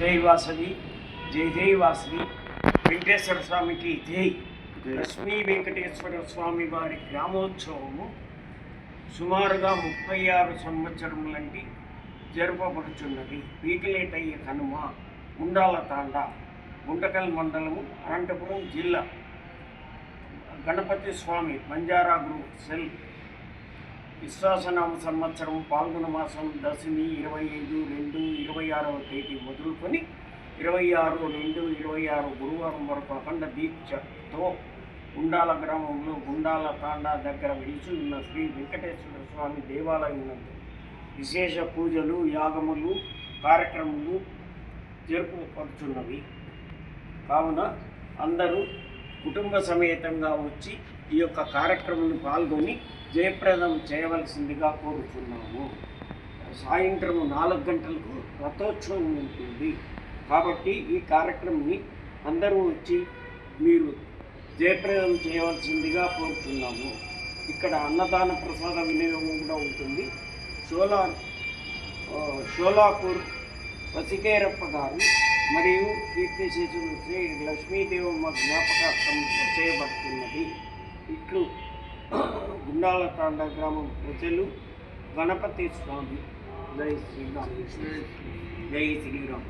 జై వాసవి జై జై వాసవి. వెంకటేశ్వర స్వామికి జై. లక్ష్మీ వెంకటేశ్వర స్వామి వారి గ్రామోత్సవము సుమారుగా ముప్పై ఆరు సంవత్సరములంటి జరపబడుచున్నది. పీకిలేటయ్య కనుమ గుండాల తాండ గుంటకల్ మండలము అనంతపురం జిల్లా. గణపతి స్వామి బంజారా గ్రూప్ సెల్ విశ్వాసనామ సంవత్సరం పాల్గొన మాసం దశమి ఇరవై ఐదు రెండు ఇరవై ఆరవ తేదీ వదులుకొని ఇరవై ఆరు రెండు ఇరవై ఆరు గురువారం వరకు అఖండ దీక్షతో గుండాల గ్రామంలో గుండాల తాండా దగ్గర వెలిసి ఉన్న శ్రీ వెంకటేశ్వర స్వామి దేవాలయం నందు విశేష పూజలు యాగములు కార్యక్రమాలు జరుపుపడుచున్నవి కావున అందరూ కుటుంబ సమేతంగా వచ్చి ఈ యొక్క కార్యక్రమంలో పాల్గొని జయప్రదం చేయవలసిందిగా కోరుతున్నాము సాయంత్రం నాలుగు గంటలకు రథోత్సవం ఉంటుంది. కాబట్టి ఈ కార్యక్రమాన్ని అందరూ వచ్చి మీరు జయప్రదం చేయవలసిందిగా కోరుతున్నాము ఇక్కడ అన్నదాన ప్రసాద వినియోగం కూడా ఉంటుంది. షోలా షోలాపూర్ వసికేరప్ప గారు మరియు కీర్తిశేషులు శ్రీ లక్ష్మీదేవమ్మ జ్ఞాపకార్థం చేయబడుతున్నది. ఇట్లు. గుండాల తాండ గ్రామం ప్రజలు గణపతి స్వామి. జై శ్రీరామ్. జై శ్రీరామ్.